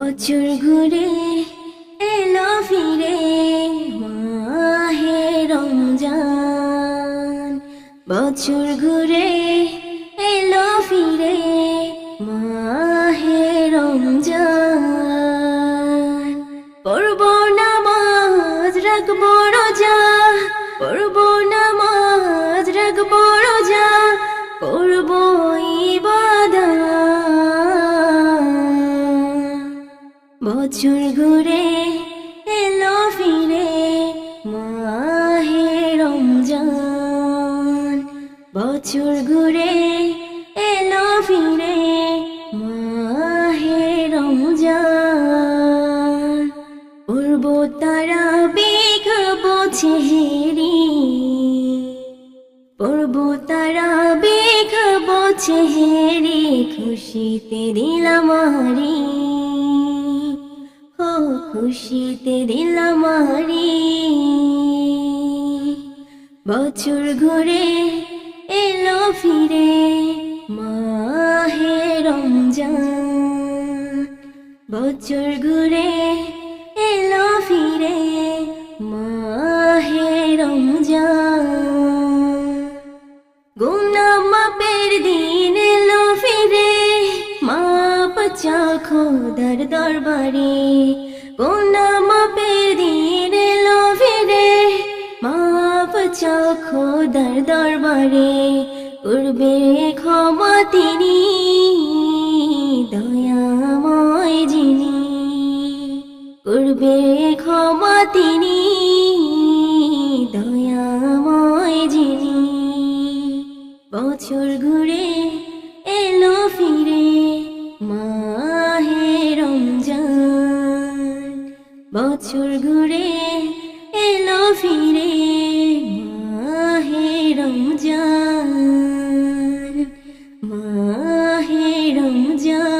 বছর ঘুরে এলো ফিরে মাহে রমজান। বছর ঘুরে এলো ফিরে মাহে রমজান। পড়ব নামাজ, রাখব রোজা। বছর ঘুরে এলো ফিরে মাহে রমজান। বছর ঘুরে এলো ফিরে মাহে রমজান। পূর্ব তারা বেখাবো ছেহেরি পড়ব তারা বেখাবো ছেহেরি খুশিতে দিলাম খুশিতে দিলাম হারি বছর ঘুরে এলো ফিরে মাহে রমজান। বছর ঘুরে এলো ফিরে মাহে রমজান। গুনাম মাপের দিন মাপ চাও খোদার দরবারে। গুনাম মাপের দিন এলো ফিরে। মাপ চাও খোদার দরবারে। করবে ক্ষমা তিনি, দয়াময় যিনি। করবে ক্ষমা তিনি, দয়াময় যিনি। বছর ঘুরে বছর ঘুরে এলো ফিরে মাহে রমজান মাহে রমজান।